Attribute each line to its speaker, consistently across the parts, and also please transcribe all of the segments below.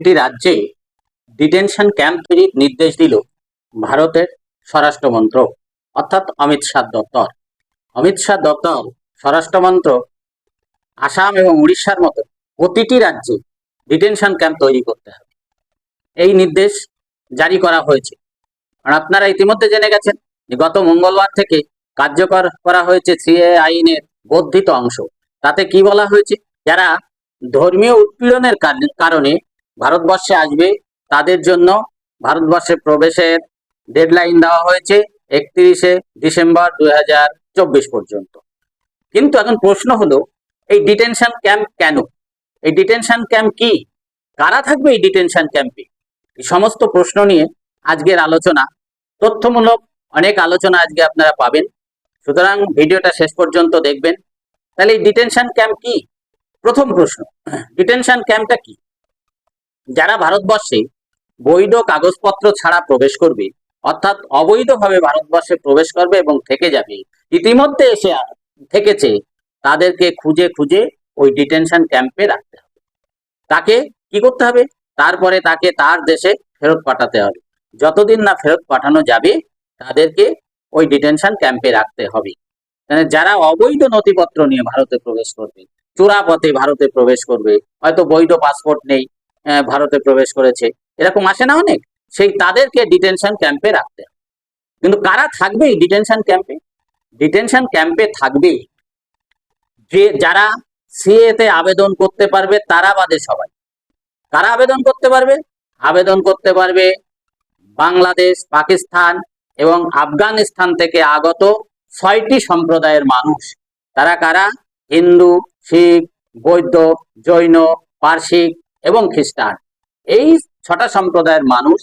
Speaker 1: একটি রাজ্যে detention camp তৈরির নির্দেশ দিল ভারতের স্বরাষ্ট্র মন্ত্রক অর্থাৎ অমিত শাহ দপ্তর। অমিত শাহ দপ্তর স্বরাষ্ট্র মন্ত্রক আসাম এবং উড়িষ্যার মতো প্রতিটি রাজ্যে ডিটেনশন ক্যাম্প তৈরি করতে হবে। এই নির্দেশ জারি করা হয়েছে। আর আপনারা ইতিমধ্যে জেনে গেছেন যে গত মঙ্গলবার থেকে কার্যকর করা হয়েছে সিএ আইনের বর্ধিত অংশ। তাতে কি বলা হয়েছে? যারা ধর্মীয় উৎপীড়নের কার- কারণে ভারতবর্ষে আসবে, তাদের জন্য ভারতবর্ষে প্রবেশের ডেডলাইন দেওয়া হয়েছে একত্রিশে ডিসেম্বর দুই পর্যন্ত। কিন্তু এখন প্রশ্ন হলো, এই ডিটেনশন ক্যাম্প কেন? এই ডিটেনশন ক্যাম্প কি? কারা থাকবে এই ডিটেনশন ক্যাম্পে এই সমস্ত প্রশ্ন নিয়ে আজকের আলোচনা, তথ্যমূলক অনেক আলোচনা আজকে আপনারা পাবেন। সুতরাং ভিডিওটা শেষ পর্যন্ত দেখবেন। তাহলে এই ডিটেনশন ক্যাম্প কি? প্রথম প্রশ্ন ডিটেনশন ক্যাম্পটা কি? যারা ভারতবর্ষে বৈধ কাগজপত্র ছাড়া প্রবেশ করবে, অর্থাৎ অবৈধভাবে ভারতবর্ষে প্রবেশ করবে এবং থেকে যাবে, ইতিমধ্যে এসে থেকেছে, তাদেরকে খুঁজে খুঁজে ওই ডিটেনশন ক্যাম্পে রাখতে হবে। তাকে কি করতে হবে? তারপরে তাকে তার দেশে ফেরত পাঠাতে হবে। যতদিন না ফেরত পাঠানো যাবে, তাদেরকে ওই ডিটেনশন ক্যাম্পে রাখতে হবে। মানে যারা অবৈধ নথিপত্র নিয়ে ভারতে প্রবেশ করবে চোরা পথে ভারতে প্রবেশ করবে, হয়তো বৈধ পাসপোর্ট নেই ভারতে প্রবেশ করেছে। এরকম আসে না অনেক? সেই তাদেরকে ডিটেনশন ক্যাম্পে রাখতে কিন্তু কারা থাকবে ডিটেনশন ক্যাম্পে ডিটেনশন ক্যাম্পে থাকবে যে, যারা সিএ তে আবেদন করতে পারবে, তারা বাদে সবাই। কারা আবেদন করতে পারবে? আবেদন করতে পারবে বাংলাদেশ, পাকিস্তান এবং আফগানিস্তান থেকে আগত ছয়টি সম্প্রদায়ের মানুষ। তারা কারা? হিন্দু, শিখ, বৌদ্ধ, জৈন পার্সিক এবং খ্রিস্টান। এই ছটা সম্প্রদায়ের মানুষ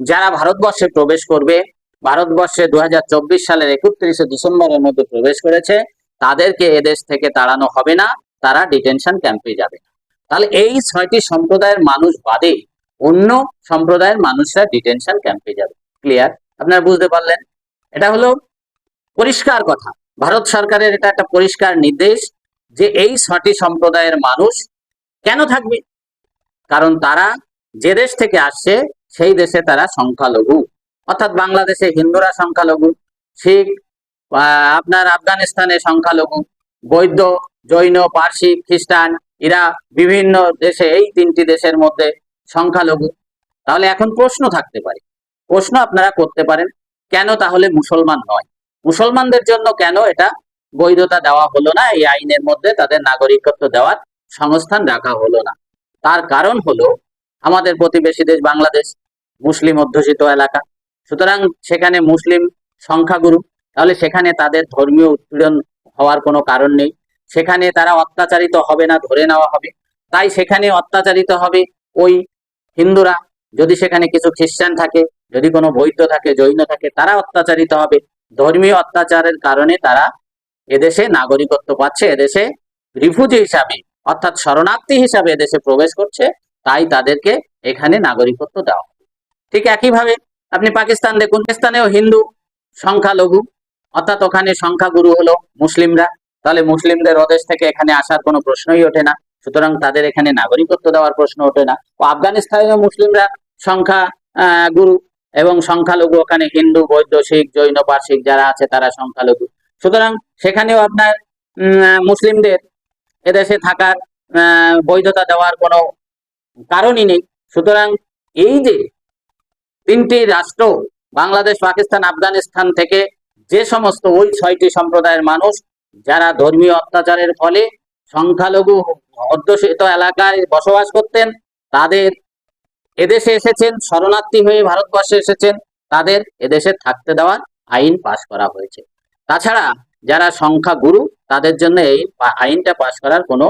Speaker 1: যারা ভারতবর্ষে প্রবেশ করবে, ভারতবর্ষে দু হাজার চব্বিশ সালের একত্রিশে ডিসেম্বরের মধ্যে প্রবেশ করেছে, তাদেরকে এদেশ থেকে তাড়ানো হবে না, তারা ডিটেনশন ক্যাম্পে যাবে তাহলে এই ছয়টি সম্প্রদায়ের মানুষ বাদে অন্য সম্প্রদায়ের মানুষরা ডিটেনশন ক্যাম্পে যাবে। ক্লিয়ার? আপনারা বুঝতে পারলেন? এটা হলো পরিষ্কার কথা। ভারত সরকারের এটা একটা পরিষ্কার নির্দেশ যে এই ছটি সম্প্রদায়ের মানুষ কেন থাকবে? কারণ তারা যে দেশ থেকে আসছে, সেই দেশে তারা সংখ্যালঘু। অর্থাৎ বাংলাদেশে হিন্দুরা সংখ্যালঘু, শিখ আপনার আফগানিস্তানে সংখ্যালঘু, বৌদ্ধ, জৈন, পার্সি, খ্রিস্টান, এরা বিভিন্ন দেশে, এই তিনটি দেশের মধ্যে সংখ্যালঘু। তাহলে এখন প্রশ্ন থাকতে পারে। প্রশ্ন আপনারা করতে পারেন, কেন তাহলে মুসলমান নয়? মুসলমানদের জন্য কেন এটা বৈধতা দেওয়া হলো না? এই আইনের মধ্যে তাদের নাগরিকত্ব দেওয়ার সংস্থান রাখা হলো না। তার কারণ হলো আমাদের প্রতিবেশী দেশ বাংলাদেশ, মুসলিম অধ্যুষিত এলাকা। সুতরাং সেখানে মুসলিম সংখ্যাগুরু, তাহলে সেখানে তাদের ধর্মীয় উৎপীড়ন হওয়ার কোনো কারণ নেই। সেখানে তারা অত্যাচারিত হবে না, ধরে নেওয়া হবে। তাই সেখানে অত্যাচারিত হবে ওই হিন্দুরা। যদি সেখানে কিছু খ্রিস্টান থাকে, যদি কোনো বৈদ্য থাকে, জৈন থাকে, তারা অত্যাচারিত হবে। ধর্মীয় অত্যাচারের কারণে তারা এদেশে নাগরিকত্ব পাচ্ছে, এদেশে রিফিউজি হিসাবে। অর্থাৎ শরণার্থী হিসাবে এদেশে প্রবেশ করছে, তাই তাদেরকে এখানে নাগরিকত্ব দেওয়া ঠিক একইভাবে আপনি পাকিস্তান দেখুন, পাকিস্তানেও হিন্দু সংখ্যালঘু, অর্থাৎ ওখানে সংখ্যাগুরু হলো মুসলিমরা। তাহলে মুসলিমদের ওদেশ থেকে এখানে আসার কোনো প্রশ্নই ওঠে না। সুতরাং তাদের এখানে নাগরিকত্ব দেওয়ার প্রশ্ন ওঠে না। ও আফগানিস্তানেও মুসলিমরা সংখ্যা গুরু এবং সংখ্যালঘু, ওখানে হিন্দু, বৌদ্ধ, শিখ, জৈন পার্সিক যারা আছে তারা সংখ্যালঘু। সুতরাং সেখানেও আপনার মুসলিমদের এদেশে থাকার বৈধতা দেওয়ার কোনো কারণই নেই। সুতরাং এই যে তিনটি রাষ্ট্র, বাংলাদেশ, পাকিস্তান, আফগানিস্তান থেকে যে সমস্ত ওই ছয়টি সম্প্রদায়ের মানুষ, যারা ধর্মীয় অত্যাচারের ফলে সংখ্যালঘু অধ্যুষিত এলাকায় বসবাস করতেন, তাদের এদেশে এসেছেন, শরণার্থী হয়ে ভারতবর্ষে এসেছেন, তাদের এদেশে থাকতে দেওয়ার আইন পাশ করা হয়েছে। তাছাড়া যারা সংখ্যাগুরু তাদের জন্য এই আইনটা পাশ করার কোনো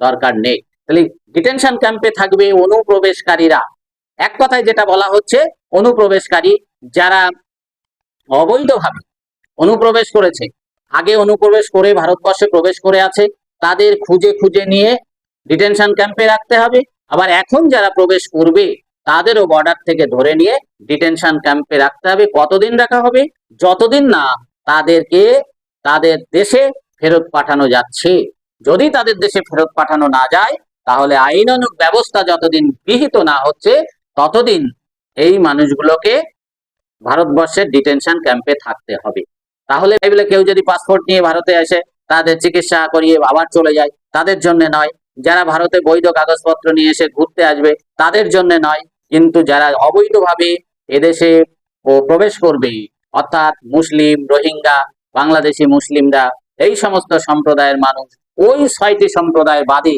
Speaker 1: দরকার নেই। তাহলে ডিটেনশন ক্যাম্পে থাকবে অনুপ্রবেশকারীরা। এক কথায় যেটা বলা হচ্ছে, অনুপ্রবেশকারী যারা অবৈধভাবে অনুপ্রবেশ করেছে, আগে অনুপ্রবেশ করে ভারতবর্ষে প্রবেশ করে আছে, তাদের খুঁজে খুঁজে নিয়ে ডিটেনশন ক্যাম্পে রাখতে হবে। আবার এখন যারা প্রবেশ করবে, তাদেরও বর্ডার থেকে ধরে নিয়ে ডিটেনশন ক্যাম্পে রাখতে হবে। কতদিন রাখা হবে? যতদিন না তাদেরকে, তাদের দেশে ফেরত পাঠানো যাচ্ছে। যদি তাদের দেশে ফেরত পাঠানো না যায়, তাহলে আইনানুগ ব্যবস্থা যতদিন বিহিত না হচ্ছে, ততদিন এই মানুষগুলোকে ভারতবর্ষের ডিটেনশন ক্যাম্পে থাকতে হবে। তাহলে বলে কেউ যদি পাসপোর্ট নিয়ে ভারতে আসে, তাদের চিকিৎসা করিয়ে আবার চলে যায়, তাদের জন্য নয়। যারা ভারতে বৈধ কাগজপত্র নিয়ে এসে ঘুরতে আসবে, তাদের জন্য নয়। কিন্তু যারা অবৈধভাবে এদেশে প্রবেশ করবে, অর্থাৎ মুসলিম, রোহিঙ্গা, বাংলাদেশি মুসলিমরা এই সমস্ত সম্প্রদায়ের মানুষ, ওই ছয়টি সম্প্রদায় বাদে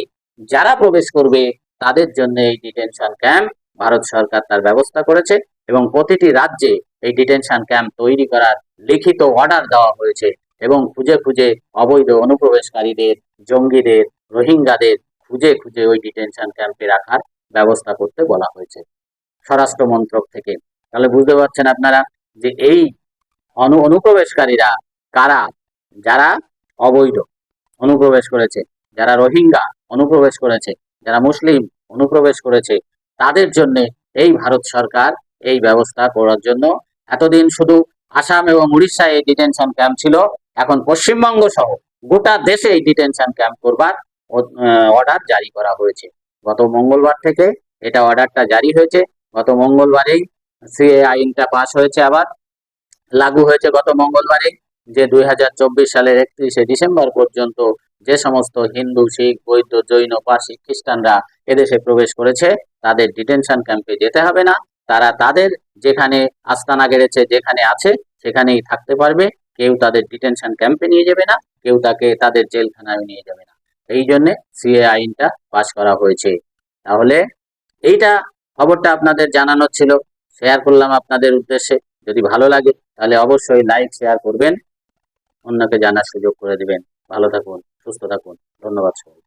Speaker 1: যারা প্রবেশ করবে, তাদের জন্য এই ডিটেনশন ক্যাম্প ভারত সরকার তার ব্যবস্থা করেছে এবং প্রতিটি রাজ্যে এই ডিটেনশন ক্যাম্প তৈরি করার লিখিত অর্ডার দেওয়া হয়েছে এবং খুঁজে খুঁজে অবৈধ অনুপ্রবেশকারীদের, জঙ্গিদের, রোহিঙ্গাদের খুঁজে খুঁজে ওই ডিটেনশন ক্যাম্পে রাখার ব্যবস্থা করতে বলা হয়েছে স্বরাষ্ট্র মন্ত্রক থেকে। তাহলে বুঝতে পারছেন আপনারা যে এই অনু, অনুপ্রবেশকারীরা কারা? যারা অবৈধ অনুপ্রবেশ করেছে, যারা রোহিঙ্গা অনুপ্রবেশ করেছে, যারা মুসলিম অনুপ্রবেশ করেছে, তাদের জন্য এই ভারত সরকার এই ব্যবস্থা করার জন্য এতদিন শুধু আসাম এবং উড়িষ্যায় এই ডিটেনশন ক্যাম্প ছিল, এখন পশ্চিমবঙ্গ সহ গোটা দেশে এই ডিটেনশন ক্যাম্প করবার অর্ডার জারি করা হয়েছে। গত মঙ্গলবার থেকে এটা অর্ডারটা জারি হয়েছে। গত মঙ্গলবারেই সিএ আইনটা পাশ হয়েছে আবার। লাগু হয়েছে গত মঙ্গলবারে যে দুই হাজার চব্বিশ সালের একত্রিশে ডিসেম্বর পর্যন্ত যে সমস্ত হিন্দু, শিখ, বৌদ্ধ, জৈন পার্সিক খ্রিস্টানরা এদেশে প্রবেশ করেছে, তাদের ডিটেনশন ক্যাম্পে যেতে হবে না। তারা তাদের যেখানে আস্তানা গেড়েছে, যেখানে আছে, সেখানেই থাকতে পারবে। কেউ তাদের ডিটেনশন ক্যাম্পে নিয়ে যাবে না, কেউ তাকে তাদের জেলখানায় নিয়ে যাবে না। এই জন্যে সিএ আইনটা পাশ করা হয়েছে। তাহলে এইটা খবরটা আপনাদের জানানোর ছিল। শেয়ার করলাম আপনাদের উদ্দেশ্যে। যদি ভালো লাগে, তাহলে অবশ্যই লাইক, শেয়ার করবেন। অন্যকে জানার সুযোগ করে দিবেন। ভালো থাকুন সুস্থ থাকুন। ধন্যবাদ সবাই